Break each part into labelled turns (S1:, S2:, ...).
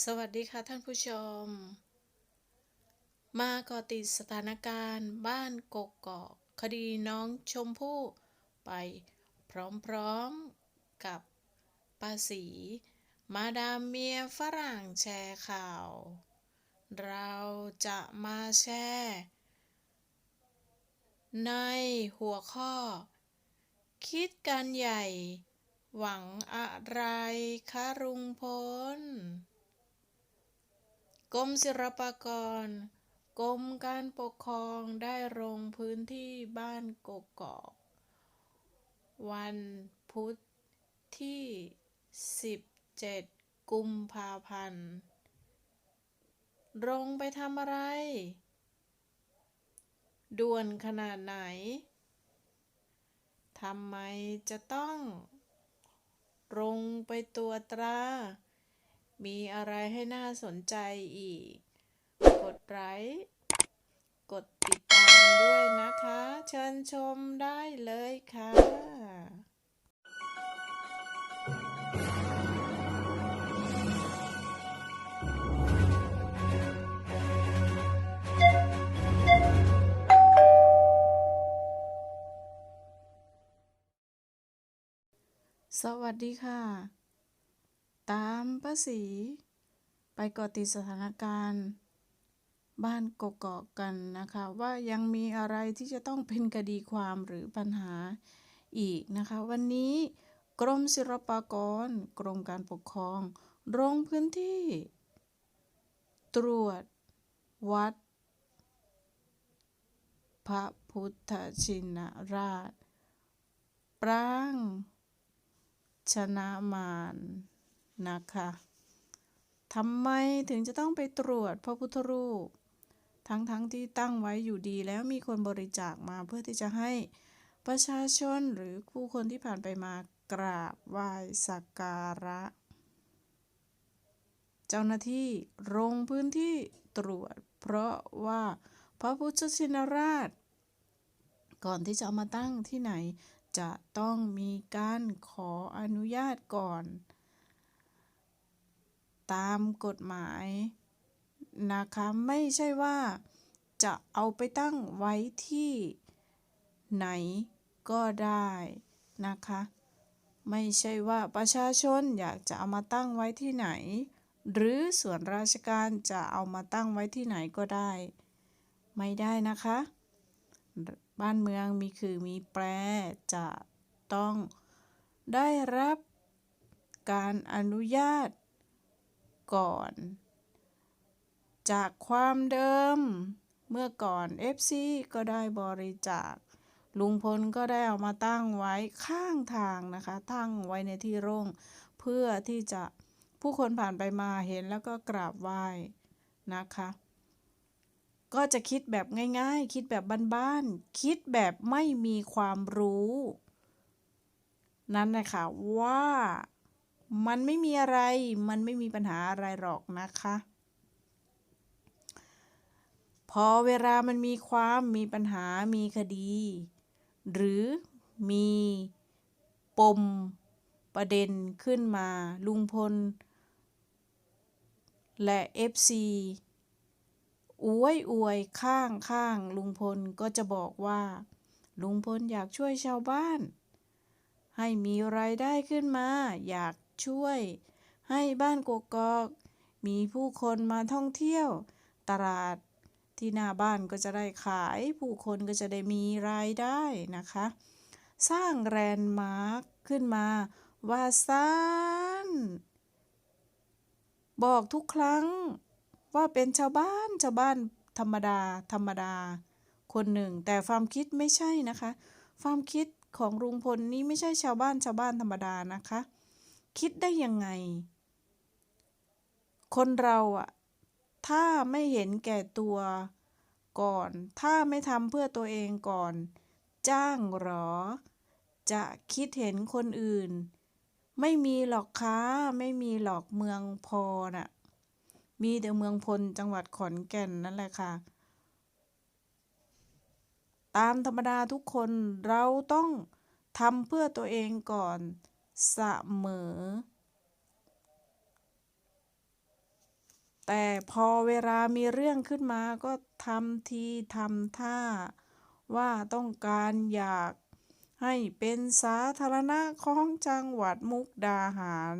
S1: สวัสดีค่ะท่านผู้ชม มาก่อติดสถานการณ์บ้านกกกอกคดีน้องชมพู่ไปพร้อมๆกับป้าสีมาดามเมียฝรั่งแชร์ข่าว เราจะมาแชร์ในหัวข้อ คิดกันใหญ่ หวังอะไรคะลุงพล กรมศิลปากร กรมการปกครองได้ลงพื้นที่บ้านกกอก วันพุธที่ 17 กุมภาพันธ์ ลงไปทำอะไร ด่วนขนาดไหน ทำไมจะต้องลงไปตัวตรา มีอะไรให้น่าสนใจอีก กดไลค์กดติดตามด้วยนะคะ เชิญชมได้เลยค่ะสวัสดีค่ะ ตามป้าสีไปเกาะติดสถานการณ์ บ้านกกอกกันนะคะ ว่ายังมีอะไรที่จะต้องเป็นคดีความหรือปัญหาอีกนะคะ วันนี้กรมศิลปากร กรมการปกครองลงพื้นที่ ตรวจ วัด พระพุทธชินราช ปราง ชนะมาร นะคะทำไมถึงจะต้องไปตรวจพระพุทธรูป ทั้งๆทที่ตั้งไว้อยู่ดีแล้วมีคนบริจาคมาเพื่อที่จะให้ประชาชนหรือผู้คนที่ผ่านไปมากราบไหว้สักการะ เจ้าหน้าที่ลงพื้นที่ตรวจ เพราะว่าพระพุทธชินราช ก่อนที่จะเอามาตั้งที่ไหนจะต้องมีการขออนุญาตก่อน ตามกฎหมายนะคะไม่ใช่ว่าจะเอาไปตั้งไว้ที่ไหนก็ได้นะคะ ไม่ใช่ว่าประชาชนอยากจะเอามาตั้งไว้ที่ไหน หรือส่วนราชการจะเอามาตั้งไว้ที่ไหนก็ได้ ไม่ได้นะคะ บ้านเมืองมีคือมีแปรจะต้องได้รับการอนุญาต ก่อน จากความเดิม เมื่อก่อน FC ก็ได้บริจาค ลุงพลก็ได้เอามาตั้งไว้ข้างทางนะคะ ตั้งไว้ในที่โล่งเพื่อที่จะผู้คนผ่านไปมาเห็นแล้วก็กราบไหว้นะคะ ก็จะคิดแบบง่ายๆ คิดแบบบ้านๆ คิดแบบไม่มีความรู้ นั่นนะคะว่า มันไม่มีอะไร มันไม่มีปัญหาอะไรหรอกนะคะ พอเวลามันมีความมีปัญหามีคดี หรือมีปมประเด็นขึ้นมาลุงพล และ FC อวยอวยข้างข้างลุงพลก็จะบอกว่า ลุงพลอยากช่วยชาวบ้าน ให้มีรายได้ขึ้นมา อยาก ช่วย ให้บ้านกกอก มีผู้คนมาท่องเที่ยว ตลาดที่หน้าบ้านก็จะได้ขาย ผู้คนก็จะได้มีรายได้นะคะ สร้างแรนด์มาร์คขึ้นมาว่าซ่านบอกทุกครั้งว่าเป็นชาวบ้านชาวบ้านธรรมดา ธรรมดา คนหนึ่ง แต่ความคิดไม่ใช่นะคะ ความคิดของลุงพลนี้ไม่ใช่ชาวบ้านชาวบ้านธรรมดานะคะ คิดได้ยังไง คนเราอะถ้าไม่เห็นแก่ตัวก่อน ถ้าไม่ทำเพื่อตัวเองก่อน จ้างหรอ จะคิดเห็นคนอื่น ไม่มีหรอกค้าไม่มีหรอกเมืองพอน่ะ มีแต่เมืองพลจังหวัดขอนแก่นนั่นแหละค่ะ ตามธรรมดาทุกคนเราต้องทำเพื่อตัวเองก่อน เสมอ แต่พอเวลามีเรื่องขึ้นมาก็ทำทีทำท่า ว่าต้องการอยากให้เป็นสาธารณะของจังหวัดมุกดาหาร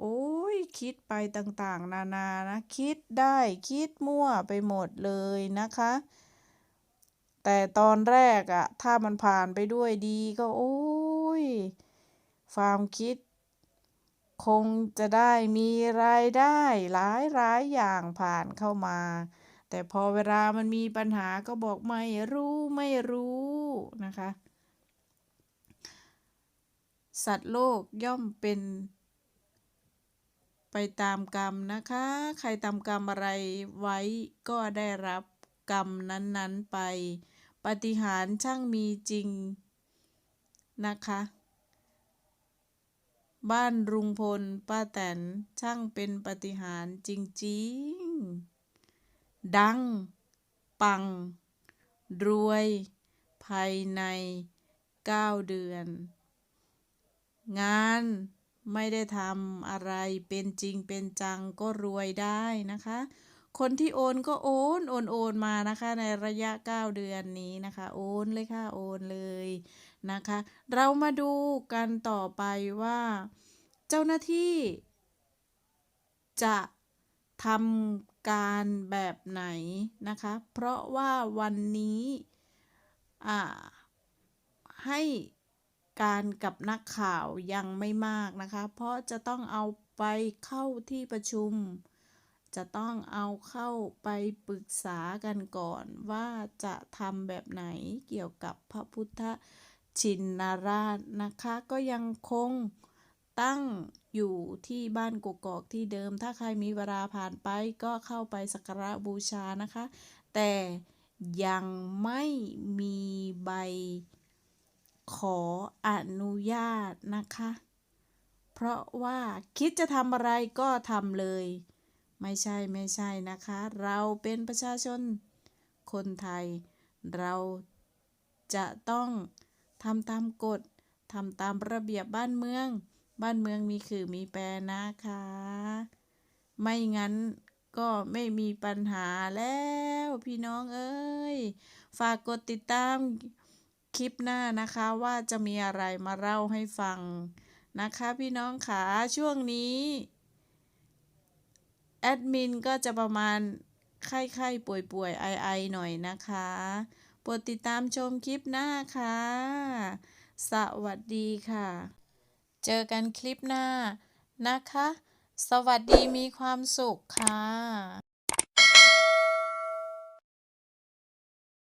S1: โอ้ยคิดไปต่างๆ นานานะ คิดได้คิดมั่วไปหมดเลยนะคะ แต่ตอนแรกอะถ้ามันผ่านไปด้วยดีก็โอ้ย ความคิด คงจะได้มีรายได้หลายหลายอย่างผ่านเข้ามา แต่พอเวลามันมีปัญหาก็บอกไม่รู้ไม่รู้นะคะ สัตว์โลกย่อมเป็นไปตามกรรมนะคะ ใครทำกรรมอะไรไว้ก็ได้รับกรรมนั้นๆไป ปฏิหารช่างมีจริงนะคะ บ้านลุงพลป้าแตนช่างเป็นปฏิหารจริงๆ ดัง ปัง รวย ภายใน 9 เดือน งานไม่ได้ทำอะไรเป็นจริงเป็นจังก็รวยได้นะคะ คนที่โอนก็โอนโอนโอนมานะคะ ในระยะ 9 เดือนนี้นะคะ โอนเลยค่ะโอนเลยนะคะ เรามาดูกันต่อไปว่า เจ้าหน้าที่ จะทำการแบบไหนนะคะ เพราะว่าวันนี้ให้การกับนักข่าวยังไม่มากนะคะ เพราะจะต้องเอาไปเข้าที่ประชุม จะต้องเอาเข้าไปปรึกษากันก่อนว่าจะทำแบบไหนเกี่ยวกับพระพุทธชินราชนะคะ ก็ยังคงตั้งอยู่ที่บ้านกกอกที่เดิม ถ้าใครมีเวลาผ่านไปก็เข้าไปสักการะบูชานะคะ แต่ยังไม่มีใบขออนุญาตนะคะ เพราะว่าคิดจะทำอะไรก็ทำเลย ไม่ใช่ไม่ใช่นะคะ เราเป็นประชาชนคนไทย เราจะต้องทำตามกฎทำตามระเบียบบ้านเมือง บ้านเมืองมีคือมีแปรนะคะ ไม่งั้นก็ไม่มีปัญหาแล้วพี่น้องเอ้ย ฝากกดติดตามคลิปหน้านะคะว่าจะมีอะไรมาเล่าให้ฟังนะคะพี่น้องขาช่วงนี้ แอดมินก็จะประมาณไข้ไข้ป่วยป่วยไอไอหน่อยนะคะโปรดติดตามชมคลิปหน้าค่ะ สวัสดีค่ะ เจอกันคลิปหน้านะคะ สวัสดีมีความสุขค่ะ